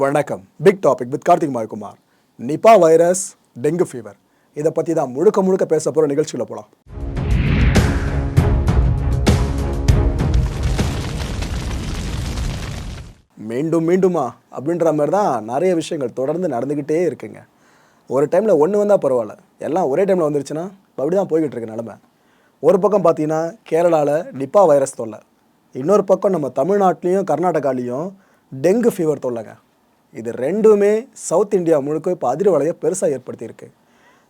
வணக்கம். Big topic with Karthik Mayakumar Nipah virus dengue fever இதை பற்றி தான் முழுக்க முழுக்க பேச போகிற நிகழ்ச்சியில் போகலாம் மீண்டும் மீண்டுமா அப்படின்ற மாதிரி தான் நிறைய விஷயங்கள் தொடர்ந்து நடந்துக்கிட்டே இருக்குங்க. ஒரு டைமில் ஒன்று வந்தால் பரவாயில்ல. எல்லாம் ஒரே டைமில் வந்துருச்சுன்னா அப்படி தான் போய்கிட்டு இருக்கு நிலமை. ஒரு பக்கம் பார்த்தீங்கன்னா கேரளாவில் நிப்பா வைரஸ் தொல்லை. இன்னொரு பக்கம் நம்ம தமிழ்நாட்டிலையும் கர்நாடகாலேயும் டெங்கு ஃபீவர் தொல்லைங்க. இது ரெண்டுமே சவுத் இந்தியா முழுக்க இப்போ அதிர்வலையை பெருசாக ஏற்படுத்தியிருக்கு.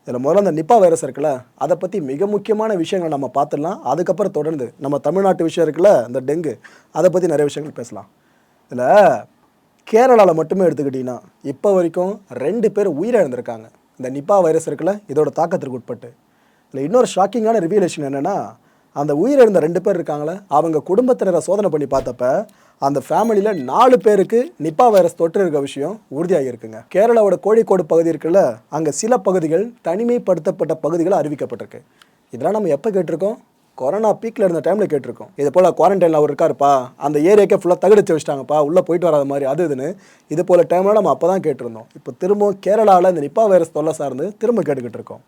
இதில் முதல்ல அந்த நிப்பா வைரஸ் இருக்குல்ல அதை பற்றி மிக முக்கியமான விஷயங்களை நம்ம பார்த்துடலாம். அதுக்கப்புறம் தொடர்ந்து நம்ம தமிழ்நாட்டு விஷயம் இருக்குல்ல இந்த டெங்கு அதை பற்றி நிறைய விஷயங்கள் பேசலாம். இதில் கேரளாவில் மட்டுமே எடுத்துக்கிட்டிங்கன்னா இப்போ வரைக்கும் ரெண்டு பேர் உயிரிழந்திருக்காங்க. இந்த நிப்பா வைரஸ் இருக்குல்ல இதோட தாக்கத்திற்கு உட்பட்டு. இல்லை இன்னொரு ஷாக்கிங்கான ரிவியலேஷன் என்னென்னா அந்த உயிரிழந்த ரெண்டு பேர் இருக்காங்களே அவங்க குடும்பத்தினரை சோதனை பண்ணி பார்த்தப்ப அந்த ஃபேமிலியில் நாலு பேருக்கு நிப்பா வைரஸ் தொற்று இருக்க விஷயம் உறுதியாகி இருக்குங்க கேரளாவோட கோழிக்கோடு பகுதி இருக்குல்ல அங்கே சில பகுதிகள் தனிமைப்படுத்தப்பட்ட பகுதிகள் அறிவிக்கப்பட்டிருக்கு. இதெல்லாம் நம்ம எப்போ கேட்டிருக்கோம்? கொரோனா பீக்கில் இருந்த டைமில் கேட்டிருக்கோம். இது போல் குவாரண்டைனில் அவர் இருக்காருப்பா அந்த ஏரியாக்கே ஃபுல்லாக தகுடிச்சு வச்சிட்டாங்கப்பா உள்ளே போயிட்டு வராத மாதிரி அது இதுன்னு இது போல் டைமில் நம்ம அப்போ தான் கேட்டிருந்தோம். இப்போ திரும்பவும் கேரளாவில் இந்த நிப்பா வைரஸ் தொல்லை சார்ந்து திரும்ப கேட்டுக்கிட்டு இருக்கோம்.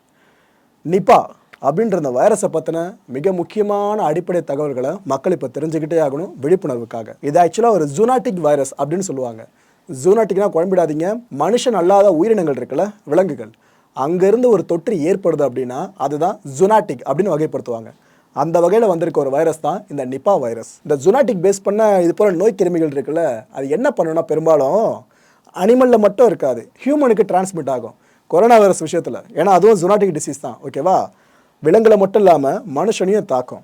நிப்பா அப்படின்ற இந்த வைரஸை பற்றின மிக முக்கியமான அடிப்படை தகவல்களை மக்கள் இப்போ தெரிஞ்சுக்கிட்டே ஆகணும் விழிப்புணர்வுக்காக. இது ஆக்சுவலாக ஒரு ஜூனாட்டிக் வைரஸ் அப்படின்னு சொல்லுவாங்க. ஜூனாட்டிக்னா குழம்பிடாதீங்க. மனுஷன் அல்லாத உயிரினங்கள் இருக்குல்ல விலங்குகள். அங்கேருந்து ஒரு தொற்று ஏற்படுது அப்படின்னா அதுதான் ஜுனாட்டிக் அப்படின்னு வகைப்படுத்துவாங்க. அந்த வகையில் வந்திருக்க ஒரு வைரஸ் தான் இந்த நிப்பா வைரஸ் இந்த ஜுனாட்டிக் பேஸ் பண்ண இது போல் நோய் கிருமிகள் இருக்குல்ல அது என்ன பண்ணுன்னா பெரும்பாலும் அனிமலில் மட்டும் இருக்காது. ஹியூமனுக்கு டிரான்ஸ்மிட் ஆகும். கொரோனா வைரஸ் விஷயத்தில். ஏன்னா அதுவும் ஜுனாட்டிக் டிசீஸ் தான். ஓகேவா விலங்குகளை மட்டும் இல்லாமல் மனுஷனையும் தாக்கும்.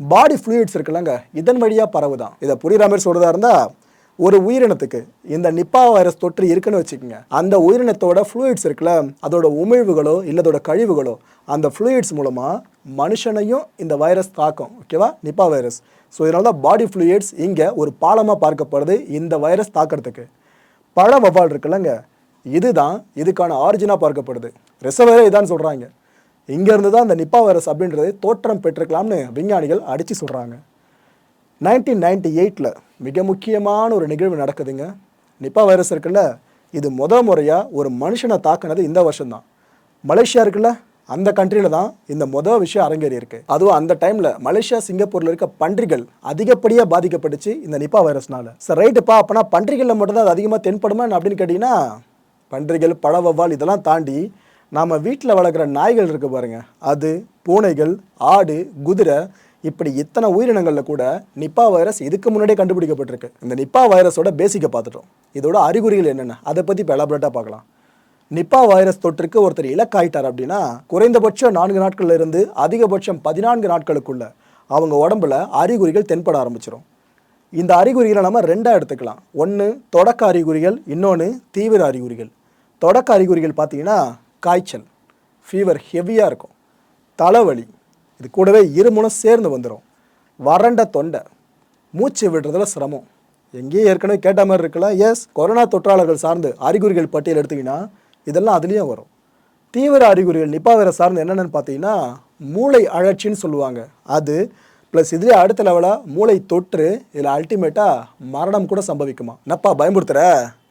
பாடி ஃப்ளூயிட்ஸ் இருக்குல்லங்க இதன் வழியாக பரவுதான். இதை புரிகிற மாதிரி சொல்கிறதா இருந்தால் ஒரு உயிரினத்துக்கு இந்த நிப்பா வைரஸ் தொற்று இருக்குன்னு வச்சுக்கோங்க. அந்த உயிரினத்தோட ஃப்ளூயிட்ஸ் இருக்குல்ல அதோட உமிழ்வுகளோ இல்லை அதோட கழிவுகளோ அந்த ஃப்ளூயிட்ஸ் மூலமாக மனுஷனையும் இந்த வைரஸ் தாக்கும். ஓகேவா நிப்பா வைரஸ். ஸோ இதனால தான் பாடி ஃப்ளூயிட்ஸ் இங்கே ஒரு பாலமாக பார்க்கப்படுது இந்த வைரஸ் தாக்கிறதுக்கு. பழ வவால் இருக்குல்லங்க இதுதான் இதுக்கான ஆரிஜினாக பார்க்கப்படுது. ரிசர்வரே இதான்னு சொல்கிறாங்க இங்கேருந்து தான் இந்த நிப்பா வைரஸ் அப்படின்றதை தோற்றம் பெற்றிருக்கலாம்னு விஞ்ஞானிகள் அடித்து சொல்கிறாங்க நைன்டீன் நைன்டி எயிட்டில் மிக முக்கியமான ஒரு நிகழ்வு நடக்குதுங்க. நிப்பா வைரஸ் இருக்குல்ல இது முத முறையாக ஒரு மனுஷனை தாக்குனது இந்த வருஷம்தான். மலேசியா இருக்குல்ல அந்த கண்ட்ரியில் தான் இந்த மொதல் விஷயம் அரங்கேறி இருக்குது அதுவும் அந்த டைமில் மலேசியா சிங்கப்பூரில் இருக்க பன்றிகள் அதிகப்படியாக பாதிக்கப்பட்டுச்சு இந்த நிப்பா வைரஸ்னால். சார் ரைட்டுப்பா அப்போனா பன்றிகளில் மட்டும்தான் அது அதிகமாக தென்படுமா அப்படின்னு கேட்டிங்கன்னா பன்றிகள் பழவவ்வால் இதெல்லாம் தாண்டி நாம் வீட்டில் வளர்க்குற நாய்கள் இருக்குது பாருங்கள் அது பூனைகள் ஆடு குதிரை இப்படி இத்தனை உயிரினங்களில் கூட நிப்பா வைரஸ் இதுக்கு முன்னாடியே கண்டுபிடிக்கப்பட்டிருக்கு. இந்த நிப்பா வைரஸோட பேசிக்கை பார்த்துட்டோம். இதோட அறிகுறிகள் என்னென்ன? அதை பற்றி இப்போ எலாபரேட்டாக பார்க்கலாம். நிப்பா வைரஸ் தொற்றுக்கு ஒருத்தர் இலக்காயிட்டார் அப்படின்னா குறைந்தபட்சம் நான்கு நாட்கள்ல இருந்து அதிகபட்சம் பதினான்கு நாட்களுக்குள்ள அவங்க உடம்புல அறிகுறிகள் தென்பட ஆரம்பிச்சிடும் இந்த அறிகுறிகளை நம்ம ரெண்டாக எடுத்துக்கலாம். ஒன்று தொடக்க அறிகுறிகள் இன்னொன்று தீவிர அறிகுறிகள். தொடக்க அறிகுறிகள் பார்த்தீங்கன்னா காய்ச்சல் ஃபீவர் ஹெவியாக இருக்கும். தலைவலி இது கூடவே இருமுனம் சேர்ந்து வந்துடும் வறண்ட தொண்டை மூச்சு விடுறதுல சிரமம். எங்கேயும் ஏற்கனவே கேட்ட மாதிரி இருக்கலாம் எஸ் கொரோனா தொற்றாளர்கள் சார்ந்து அறிகுறிகள் பட்டியல் எடுத்தீங்கன்னா இதெல்லாம் அதுலேயும் வரும். தீவிர அறிகுறிகள் நிப்பா வைரஸ் சார்ந்து என்னென்னு பார்த்தீங்கன்னா மூளை அழற்சின்னு சொல்லுவாங்க. அது ப்ளஸ் இதுலேயே அடுத்த லெவலாக மூளை தொற்று இதில் அல்டிமேட்டாக மரணம் கூட சம்பவிக்குமா? என்னப்பா பயமுறுத்துகிற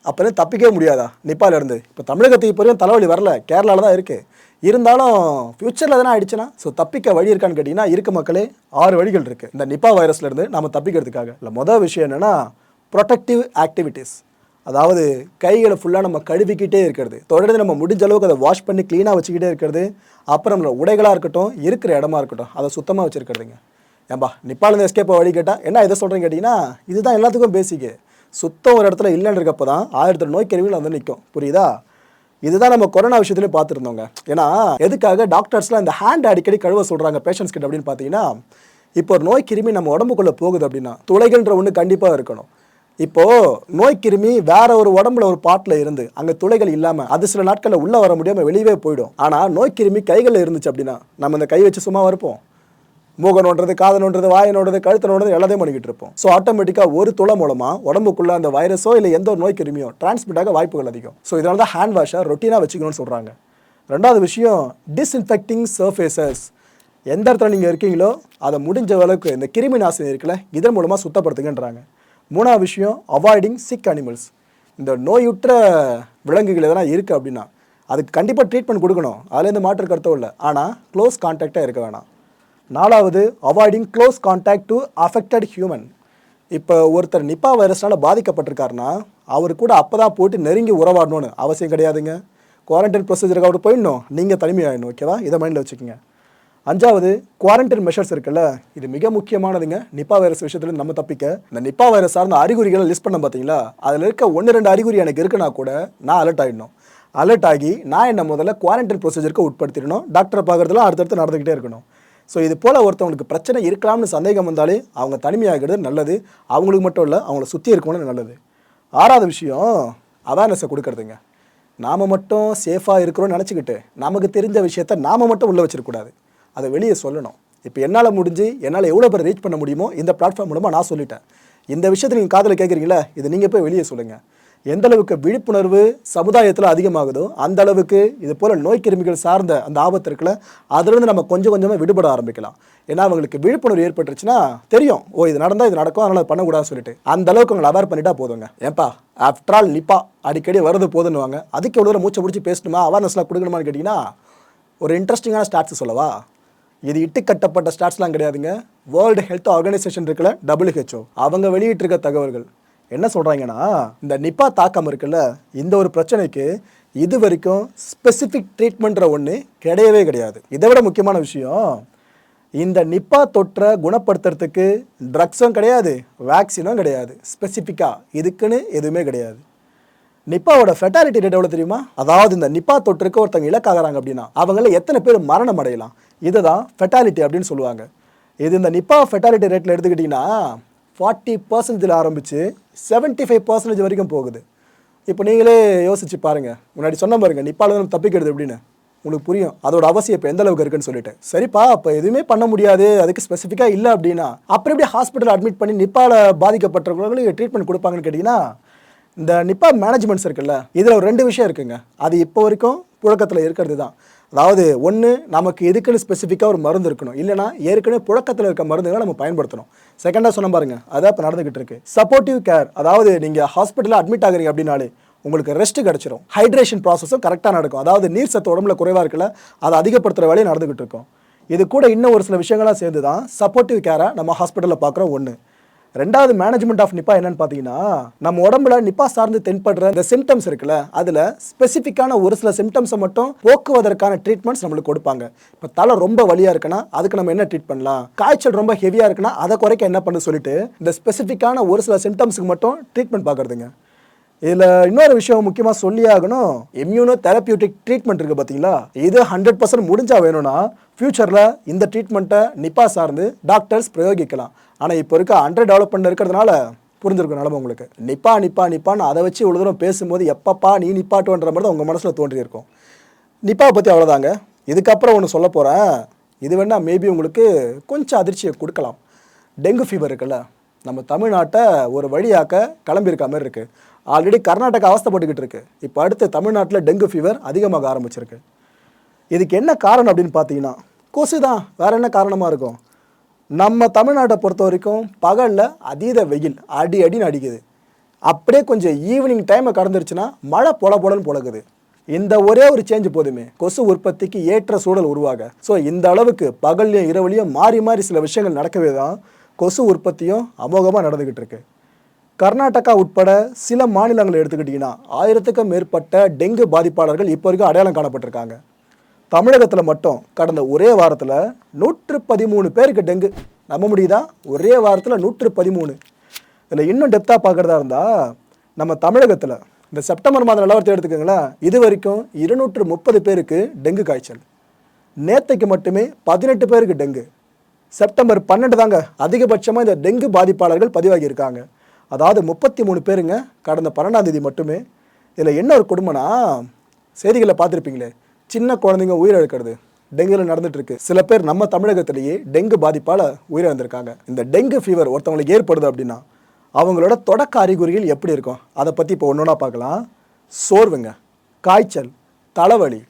அப்போ தப்பிக்கவே முடியாதா? நிப்பாலேருந்து இப்போ தமிழகத்துக்கு இப்போ தலைவலி வரல. கேரளாவில் தான் இருக்குது இருந்தாலும் ஃப்யூச்சரில் எதனா ஆயிடுச்சுன்னா ஸோ தப்பிக்க வழி இருக்கான்னு கேட்டிங்கன்னா இருக்க மக்களே ஆறு வழிகள் இருக்குது இந்த நிப்பா வைரஸ்லேருந்து நம்ம தப்பிக்கிறதுக்காக. இல்லை மொதல் விஷயம் என்னென்னா ப்ரொடக்டிவ் ஆக்டிவிட்டீஸ் அதாவது கைகளை ஃபுல்லாக நம்ம கழுவிக்கிட்டே இருக்கிறது. தொடர்ந்து நம்ம முடிஞ்ச அளவுக்கு அதை வாஷ் பண்ணி க்ளீனாக வச்சுக்கிட்டே இருக்கிறது. அப்புறம் நம்மளோட உடைகளாக இருக்கட்டும் இருக்கிற இடமா இருக்கட்டும் அதை சுத்தமாக வச்சுருக்கிறதுங்க. ஏன்பா நிப்பாலேருந்து எஸ்கேப் வழி கேட்டால் என்ன இதை சொல்கிறேன்னு கேட்டிங்கன்னா இதுதான் எல்லாத்துக்கும் பேசிக்கு சுத்தம் ஒரு இடத்துல இல்லைன்னு இருக்கப்போ தான் ஆயிரத்தி நோய் கருவிகள் வந்து நிற்கும் புரியுதா? இதுதான் நம்ம கொரோனா விஷயத்துலேயே பார்த்துருந்தோங்க. ஏன்னா எதுக்காக டாக்டர்ஸ்லாம் இந்த ஹேண்ட் அடிக்கடி கழுவ சொல்கிறாங்க பேஷண்ட்ஸ் கிட்ட அப்படின்னு பார்த்தீங்கன்னா இப்போ ஒரு நோய் கிருமி நம்ம உடம்புக்குள்ளே போகுது அப்படின்னா துளைகள்ன்ற ஒன்று கண்டிப்பாக இருக்கணும். இப்போது நோய் கிருமி வேற ஒரு உடம்புல ஒரு பாட்டில் இருந்து அங்கே துளைகள் இல்லாமல் அது சில நாட்களில் உள்ளே வர முடியாமல் வெளியவே போயிடும். ஆனால் நோய் கிருமி கைகளில் இருந்துச்சு அப்படின்னா நம்ம இந்த கை வச்சு சும்மா இருப்போம் மூக நோண்டுறது காது நோண்டுறது வாயை நோண்டுறது கழுத்து நோண்டுறது எல்லாத்தையும் பண்ணிக்கிட்டு இருப்போம். ஸோ ஆட்டோமேட்டிக்காக ஒரு துளை மூலமாக உடம்புக்குள்ள அந்த வைரஸோ இல்லை எந்த ஒரு நோய் கிருமியோ டிரான்ஸ்மிட் ஆக வாய்ப்புகள் அதிகம். ஸோ இதனால தான் ஹேண்ட் வாஷை ரொட்டீனாக வச்சுக்கணும்னு சொல்கிறாங்க ரெண்டாவது விஷயம் டிஸ்இன்ஃபெக்டிங் சர்ஃபேசஸ் எந்த இடத்துல நீங்கள் இருக்கீங்களோ அதை முடிஞ்ச அளவுக்கு இந்த கிருமி நாசினி இருக்குல்ல இதன் மூலமாக சுத்தப்படுத்துங்கன்றாங்க. மூணாவது விஷயம் அவாய்டிங் சிக் அனிமல்ஸ் இந்த நோயுற்ற விலங்குகள் எதனா இருக்குது அப்படின்னா அதுக்கு கண்டிப்பாக ட்ரீட்மெண்ட் கொடுக்கணும். அதுலேருந்து மாற்று கருத்தும் இல்லை. ஆனால் க்ளோஸ் கான்டாக்டாக இருக்க வேணாம். நாலாவது avoiding close contact to affected human இப்போ ஒருத்தர் நிப்பா வைரஸ்னால் பாதிக்கப்பட்டிருக்காருன்னா அவர் கூட அப்போ தான் போட்டு நெருங்கி உறவாடணும்னு அவசியம் கிடையாதுங்க. குவாரண்டைன் ப்ரொசீஜருக்கு அவர் போயிடணும். நீங்கள் தனிமையாயிடணும் ஓகேவா இதை மைண்டில் வச்சுக்கோங்க. அஞ்சாவது குவாரண்டைன் மெஷர்ஸ் இருக்குல்ல இது மிக முக்கியமானதுங்க. நிப்பா வைரஸ் விஷயத்துல நம்ம தப்பிக்க. இந்த நிப்பா வைரஸ் சார்ந்த அறிகுறிகளை லிஸ்ட் பண்ண பார்த்தீங்களா அதில் இருக்க ஒன்று ரெண்டு அறிகுறி எனக்கு இருக்குன்னா கூட நான் அலர்ட் ஆகிடணும் அலர்ட் ஆகி நான் என்ன முதல்ல குவாரண்டைன் ப்ரொசீஜருக்கு உட்படுத்திடணும். டாக்டரை பார்க்குறதுலாம் அடுத்தடுத்து நடந்துக்கிட்டே இருக்கணும். ஸோ இது போல் ஒருத்தவங்களுக்கு பிரச்சனை இருக்கலாம்னு சந்தேகம் வந்தாலே அவங்க தனிமையாகிறது நல்லது. அவங்களுக்கு மட்டும் இல்லை அவங்கள சுற்றி இருக்கணும் நல்லது. ஆறாவது விஷயம் அவேர்னஸை கொடுக்கறதுங்க. நாம் மட்டும் சேஃபாக இருக்கிறோம்னு நினச்சிக்கிட்டு நமக்கு தெரிஞ்ச விஷயத்த நாம் மட்டும் உள்ளே வச்சிருக்கக்கூடாது அதை வெளியே சொல்லணும். இப்போ என்னால் முடிஞ்சு என்னால் எவ்வளோ பேர் ரீச் பண்ண முடியுமோ இந்த பிளாட்ஃபார்ம் மூலமாக நான் சொல்லிட்டேன். இந்த விஷயத்தை நீங்கள் காதில் கேட்குறீங்களா இதை நீங்கள் போய் வெளியே சொல்லுங்கள் எந்த அளவுக்கு விழிப்புணர்வு சமுதாயத்தில் அதிகமாகுதோ அந்த அளவுக்கு இது போல் நோய் கிருமிகள் சார்ந்த அந்த ஆபத்து இருக்குல்ல அதுலேருந்து நம்ம கொஞ்சம் கொஞ்சமாக விடுபட ஆரம்பிக்கலாம். ஏன்னா அவங்களுக்கு விழிப்புணர்வு ஏற்பட்டுருச்சுன்னா தெரியும். ஓ இது நடந்தால் இது நடக்கும் அதனால் பண்ணக்கூடாதுன்னு சொல்லிட்டு. அந்த அளவுக்கு அவங்களை அவேர் பண்ணிட்டா போதுங்க. ஏன்பா ஆஃப்டர் ஆல் நிப்பா அடிக்கடி வருது போதுன்னுவாங்க. அதுக்கு எவ்வளோ மூச்சை பிடிச்சி பேசணுமா? அவேர்னஸ்லாம் கொடுக்கணுமான்னு கேட்டிங்கன்னா ஒரு இன்ட்ரெஸ்டிங்கான ஸ்டாட்ஸ் சொல்லவா? இது இட்டு கட்டப்பட்ட ஸ்டாட்ஸ்லாம் கிடையாதுங்க. வேர்ல்டு ஹெல்த் ஆர்கனைசேஷன் இருக்குல்ல டபிள்யூஹெச்ஓ அவங்க வெளியிட்டிருக்க தகவல்கள். என்ன சொல்கிறாங்கன்னா இந்த நிப்பா தாக்கம் இருக்குல்ல இந்த ஒரு பிரச்சனைக்கு இது வரைக்கும் ஸ்பெசிஃபிக் ட்ரீட்மெண்ட்ற ஒன்று கிடையவே கிடையாது. இதை விட முக்கியமான விஷயம் இந்த நிப்பா தொற்றை குணப்படுத்துறதுக்கு ட்ரக்ஸும் கிடையாது வேக்சினும் கிடையாது ஸ்பெசிஃபிக்காக இதுக்குன்னு எதுவுமே கிடையாது. நிப்பாவோட ஃபெட்டாலிட்டி ரேட் எவ்வளோ தெரியுமா? அதாவது இந்த நிப்பா தொற்றுக்கு ஒருத்தவங்க இலக்காகிறாங்க அப்படின்னா அவங்கள எத்தனை பேர் மரணம் அடையலாம்? இதுதான் ஃபெட்டாலிட்டி அப்படின்னு சொல்லுவாங்க. இது இந்த நிப்பா ஃபெட்டாலிட்டி ரேட்டில் எடுத்துக்கிட்டிங்கன்னா ஃபார்ட்டி பர்சன்டேஜில் ஆரம்பித்து செவன்ட்டி ஃபைவ் பர்சன்டேஜ் வரைக்கும் போகுது. இப்போ நீங்களே யோசிச்சு பாருங்க. முன்னாடி சொன்ன பாருங்க நிப்பால நம்ம தப்பிக்கிறது எப்படின்னு. உங்களுக்கு புரியும். அதோட அவசியம் இப்போ எந்த அளவுக்கு இருக்குன்னு சொல்லிட்டு. சரிப்பா அப்போ எதுவுமே பண்ண முடியாது. அதுக்கு ஸ்பெசிஃபிக்காக இல்லை அப்படின்னா அப்புறம் எப்படி ஹாஸ்பிட்டல் அட்மிட் பண்ணி நிப்பால பாதிக்கப்பட்டவங்களுக்கு ட்ரீட்மெண்ட் கொடுப்பாங்கன்னு கேட்டிங்கன்னா இந்த நிப்பா மேனேஜ்மெண்ட்ஸ் இருக்குல்ல இதில் ஒரு ரெண்டு விஷயம் இருக்குங்க. அது இப்போ வரைக்கும் புழக்கத்தில் இருக்கிறது தான். அதாவது ஒன்று நமக்கு எதுக்குன்னு ஸ்பெசிஃபிக்காக ஒரு மருந்து இருக்கணும். இல்லைனா ஏற்கனவே புழக்கத்தில் இருக்க மருந்துகளை நம்ம பயன்படுத்தணும். செகண்டாக சொன்ன பாருங்க அதான் இப்போ நடந்துகிட்டு இருக்கு. சப்போர்ட்டிவ் கேர் அதாவது நீங்கள் ஹாஸ்பிட்டலில் அட்மிட் ஆகுறீங்க அப்படின்னாலே உங்களுக்கு ரெஸ்ட் கிடச்சிரும். ஹைட்ரேஷன் ப்ராசஸும் கரெக்டாக நடக்கும். அதாவது நீர் சத்து உடம்புல குறைவாக இருக்குல்ல அதை அதிகப்படுத்துகிற வேலையை நடந்துகிட்டு இருக்கும். இது கூட இன்னும் ஒரு சில விஷயங்களாக சேர்ந்து தான் சப்போர்ட்டிவ் கேரை நம்ம ஹாஸ்பிட்டலில் பார்க்குறோம் ஒன்று ரெண்டாவது மேனேஜ்மெண்ட் ஆஃப் நிப்பா என்னன்னு பார்த்தீங்கன்னா நம்ம உடம்புல நிப்பா சார்ந்து தென்படுற இந்த சிம்டம்ஸ் இருக்குல்ல அதில் ஸ்பெசிஃபிக்கான ஒரு சில சிம்டம்ஸை மட்டும் போக்குவதற்கான ட்ரீட்மெண்ட்ஸ் நம்மளுக்கு கொடுப்பாங்க. இப்போ தலை ரொம்ப வலியாக இருக்குன்னா அதுக்கு நம்ம என்ன ட்ரீட் பண்ணலாம்? காய்ச்சல் ரொம்ப ஹெவியாக இருக்குன்னா அதை குறைக்க என்ன பண்ணு சொல்லிட்டு இந்த ஸ்பெசிஃபிக்கான ஒரு சில சிம்டம்ஸுக்கு மட்டும் ட்ரீட்மெண்ட் பார்க்குறதுங்க. இதில் இன்னொரு விஷயம் முக்கியமாக சொல்லி ஆகணும் இம்யூனோ தெரப்பியூட்டிக் ட்ரீட்மெண்ட் இருக்குது பார்த்தீங்களா இது ஹண்ட்ரட் பர்சன்ட் முடிஞ்சால் வேணும்னா ஃப்யூச்சரில் இந்த ட்ரீட்மெண்ட்டை நிப்பா சார்ந்து டாக்டர்ஸ் பிரயோகிக்கலாம். ஆனால் இப்போ இருக்க அண்டர் டெவலப்மெண்ட் இருக்கிறதுனால புரிஞ்சிருக்கும் நிலமை உங்களுக்கு. நிப்பா நிப்பா நிப்பான்னு அதை வச்சு இவ்வளோ தூரம் பேசும்போது எப்பப்பா நீ நிப்பாட்டுன்ற மாதிரி தான் உங்கள் மனசில் தோன்றியிருக்கும். நிப்பாவை பற்றி அவ்வளோதாங்க இதுக்கப்புறம் ஒன்று சொல்ல போகிறேன் இது வேணால் மேபி உங்களுக்கு கொஞ்சம் அதிர்ச்சியை கொடுக்கலாம். டெங்கு ஃபீவர் இருக்குல்ல. நம்ம தமிழ்நாட்டை ஒரு வழியாக்க கிளம்பியிருக்க மாதிரி இருக்குது ஆல்ரெடி கர்நாடகா அவஸ்தப்பட்டுக்கிட்டு இருக்கு. இப்போ அடுத்து தமிழ்நாட்டில் டெங்கு ஃபீவர் அதிகமாக ஆரம்பிச்சிருக்கு. இதுக்கு என்ன காரணம் அப்படின்னு பார்த்தீங்கன்னா கொசு தான். வேற என்ன காரணமாக இருக்கும்? நம்ம தமிழ்நாட்டை பொறுத்த வரைக்கும் பகலில் அதீத வெயில் அடி அடின்னு அடிக்குது. அப்படியே கொஞ்சம் ஈவினிங் டைமை கடந்துருச்சுன்னா மழை பொல பொலன்னு பொழக்குது இந்த ஒரே ஒரு சேஞ்ச் போதுமே. கொசு உற்பத்திக்கு ஏற்ற சூழல் உருவாக. ஸோ இந்த அளவுக்கு பகல்லையும் இரவுலையும் மாறி மாறி சில விஷயங்கள் நடக்கவே தான் கொசு உற்பத்தியும் அமோகமாக நடந்துக்கிட்டு இருக்கு. கர்நாடகா உட்பட சில மாநிலங்களை எடுத்துக்கிட்டிங்கன்னா ஆயிரத்துக்கும் மேற்பட்ட டெங்கு பாதிப்பாளர்கள் இப்போ வரைக்கும் அடையாளம் காணப்பட்டிருக்காங்க. தமிழகத்தில் மட்டும் கடந்த ஒரே வாரத்தில் நூற்று பதிமூணு பேருக்கு டெங்கு. நம்ப முடியுதா? ஒரே வாரத்தில் நூற்று பதிமூணு இதில் இன்னும் டெப்த்தாக பார்க்குறதா இருந்தால் நம்ம தமிழகத்தில் இந்த செப்டம்பர் மாதம் நிலவரத்தை எடுத்துக்கோங்களேன். இது வரைக்கும் இருநூற்று முப்பது பேருக்கு டெங்கு காய்ச்சல். நேத்தைக்கு மட்டுமே பதினெட்டு பேருக்கு டெங்கு. செப்டம்பர் பன்னெண்டு தாங்க அதிகபட்சமாக இந்த டெங்கு பாதிப்பாளர்கள் பதிவாகியிருக்காங்க அதாவது முப்பத்தி மூணு பேருங்க கடந்த பன்னெண்டாம் தேதி மட்டுமே. இதில் என்ன ஒரு கொடுமைனா செய்திகளை பார்த்துருப்பீங்களே சின்ன குழந்தைங்க உயிரிழக்கிறது டெங்குல நடந்துட்டுருக்கு. சில பேர் நம்ம தமிழகத்திலேயே டெங்கு பாதிப்பால் உயிரிழந்திருக்காங்க இந்த டெங்கு ஃபீவர் ஒருத்தவங்களுக்கு ஏற்படுது அப்படின்னா அவங்களோட தொடக்க அறிகுறிகள் எப்படி இருக்கும்? அதை பற்றி இப்போ ஒன்று ஒன்றா பார்க்கலாம். சோர்வுங்க காய்ச்சல் தலைவலி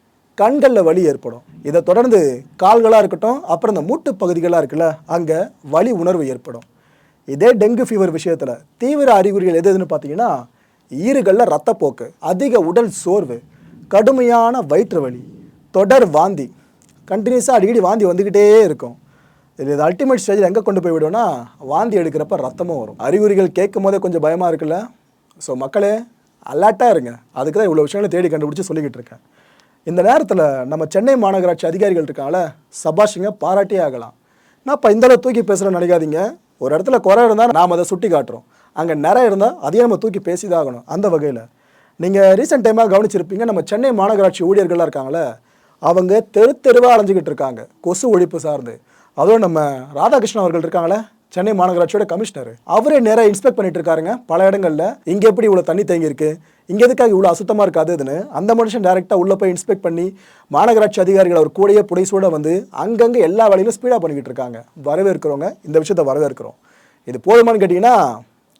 கண்களில் வலி ஏற்படும். இதை தொடர்ந்து கால்களாக இருக்கட்டும் அப்புறம் இந்த மூட்டு பகுதிகளாக இருக்குல்ல அங்கே வலி உணர்வு ஏற்படும். இதே டெங்கு ஃபீவர் விஷயத்தில் தீவிர அறிகுறிகள் எது எதுன்னு பார்த்தீங்கன்னா ஈறுகளில் ரத்தப்போக்கு அதிக உடல் சோர்வு கடுமையான வயிற்று வலி தொடர் வாந்தி. கண்டினியூஸாக அடிக்கடி வாந்தி வந்துக்கிட்டே இருக்கும். இது இது அல்டிமேட் ஸ்டேஜில் எங்கே கொண்டு போய் விடும்னா வாந்தி எடுக்கிறப்ப ரத்தமும் வரும். அறிகுறிகள் கேட்கும் போதே கொஞ்சம் பயமாக இருக்குல்ல? ஸோ மக்களே அலர்ட்டாக இருங்க. அதுக்கு தான் இவ்வளோ விஷயங்களை தேடி கண்டுபிடிச்சி சொல்லிக்கிட்டு இருக்கேன். இந்த நேரத்தில் நம்ம சென்னை மாநகராட்சி அதிகாரிகள் இருக்காங்கள சபாஷிங்க பாராட்டியே ஆகலாம். நான் இப்போ இந்தளவு தூக்கி பேசுகிறேன்னு நினைக்காதீங்க. ஒரு இடத்துல குறை இருந்தால் நாம் அதை சுட்டி காட்டுறோம். அங்கே நிறைய இருந்தால் அதையும் நம்ம தூக்கி பேசி தான் ஆகணும். அந்த வகையில். நீங்கள் ரீசெண்ட் டைமாக கவனிச்சிருப்பீங்க நம்ம சென்னை மாநகராட்சி ஊழியர்களாக இருக்காங்களே அவங்க தெரு தெருவாக அலைஞ்சிக்கிட்டு இருக்காங்க. கொசு ஒழிப்பு சார்ந்து. அதுவும் நம்ம ராதாகிருஷ்ணன் அவர்கள் இருக்காங்களே சென்னை மாநகராட்சியோட கமிஷனர். அவரே நேராக இன்ஸ்பெக்ட் பண்ணிட்டு இருக்காருங்க. பல இடங்கள்ல இங்க எப்படி இவ்வளோ தண்ணி தேங்கி இருக்கு இங்க எதுக்காக இவ்வளோ அசுத்தமாக இருக்காது? இதுன்னு அந்த மனுஷன் டேரெக்டாக உள்ள போய் இன்ஸ்பெக்ட் பண்ணி மாநகராட்சி அதிகாரிகள் அவர் கூடயே புடைசூட வந்து அங்கங்கே எல்லா வேலையிலும் ஸ்பீடாக பண்ணிக்கிட்டு இருக்காங்க. வரவேற்கிறவங்க இந்த விஷயத்த வரவேற்கிறோம். இது போதுமான்னு கேட்டிங்கன்னா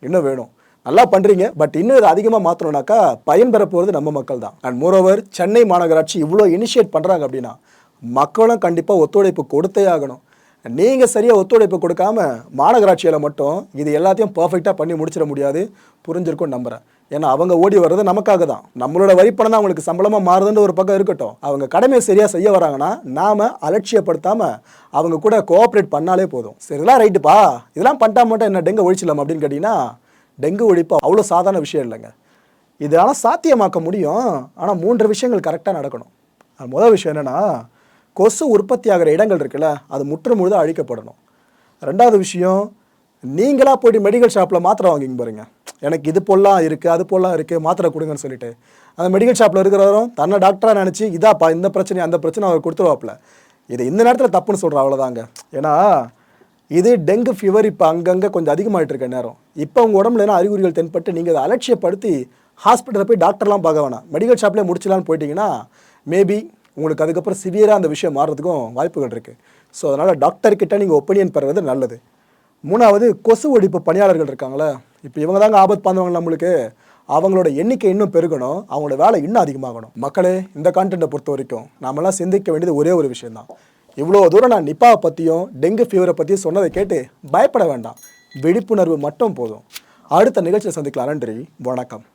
இன்னும் வேணும். நல்லா பண்ணுறீங்க பட் இன்னும் இதை அதிகமாக மாற்றணும்னாக்கா பயன்பெற போகிறது நம்ம மக்கள் தான். அண்ட் மோரோவர் சென்னை மாநகராட்சி இவ்வளோ இனிஷியேட் பண்ணுறாங்க அப்படின்னா மக்களும் கண்டிப்பாக ஒத்துழைப்பு கொடுத்தே ஆகணும். நீங்கள் சரியாக ஒத்துழைப்பு கொடுக்காம மாநகராட்சியில் மட்டும் இது எல்லாத்தையும் பர்ஃபெக்டாக பண்ணி முடிச்சிட முடியாது. புரிஞ்சிருக்கும் நம்புகிறேன் ஏன்னா அவங்க ஓடி வர்றது நமக்காக தான். நம்மளோட வரிப்பணம் தான் அவங்களுக்கு சம்பளமாக மாறுதுன்ற ஒரு பக்கம் இருக்கட்டும். அவங்க கடமையை சரியாக செய்ய வராங்கன்னா நாம் அலட்சியப்படுத்தாமல் அவங்க கூட கோஆப்ரேட் பண்ணாலே போதும். சரி இதெல்லாம் ரைட்டுப்பா இதெல்லாம் பண்ணிட்டா மட்டும் என்ன டெங்கு ஒழிச்சிடலாம் அப்படின்னு கேட்டிங்கன்னா டெங்கு ஒழிப்பு அவ்வளோ சாதாரண விஷயம் இல்லைங்க. இதனால் சாத்தியமாக்க முடியும். ஆனால் மூன்று விஷயங்கள் கரெக்டாக நடக்கணும். முதல் விஷயம் என்னென்னா கொசு உற்பத்தி ஆகிற இடங்கள் இருக்குல்ல அது முற்று அழிக்கப்படணும். ரெண்டாவது விஷயம் நீங்களாக போயிட்டு மெடிக்கல் ஷாப்பில் மாத்திரை வாங்கிங்க பாருங்க. எனக்கு இது போலாம் இருக்குது அது போலாம் இருக்குது மாத்திரை கொடுங்கன்னு சொல்லிட்டு. அந்த மெடிக்கல் ஷாப்பில் இருக்கிறவரும் தன்னை டாக்டராக நினச்சி இதாப்பா இந்த பிரச்சனை அந்த பிரச்சனை அவர் கொடுத்துருவாப்புல. இது இந்த நேரத்தில் தப்புன்னு சொல்கிறேன் அவ்வளோதாங்க ஏன்னா இது டெங்கு ஃபீவர் இப்போ அங்கங்கே கொஞ்சம் அதிகமாகிட்டு இருக்க நேரம். இப்போ உங்கள் உடம்புல என்ன அறிகுறிகள் தென்பட்டு நீங்கள் அதை அலட்சியப்படுத்தி ஹாஸ்பிட்டலில் போய் டாக்டர்லாம் பார்க்க வேணாம். மெடிக்கல் ஷாப்லேயே முடிச்சலான்னு போயிட்டீங்கன்னா மேபி உங்களுக்கு அதுக்கப்புறம் சிவியராக அந்த விஷயம் மாறுறதுக்கும் வாய்ப்புகள் இருக்குது ஸோ அதனால் டாக்டர்கிட்ட நீங்கள் ஒப்பீனியன் பெறுறது நல்லது. மூணாவது கொசு ஒழிப்பு பணியாளர்கள் இருக்காங்களே இப்போ இவங்க தாங்க ஆபத்து பாந்தவங்க நம்மளுக்கு. அவங்களோட எண்ணிக்கை இன்னும் பெருகணும். அவங்களோட வேலை இன்னும் அதிகமாகணும். மக்களே இந்த கான்டென்ட்டை பொறுத்த வரைக்கும் நாமெல்லாம் சிந்திக்க வேண்டியது ஒரே ஒரு விஷயந்தான் இவ்வளோ தூரம் நான் நிப்பாவை பற்றியும் டெங்கு ஃபீவரை பற்றியும் சொன்னதை கேட்டு பயப்பட வேண்டாம். விழிப்புணர்வு மட்டும் போதும். அடுத்த நிகழ்ச்சியில் சந்திக்கலாம். நன்றி. வணக்கம்.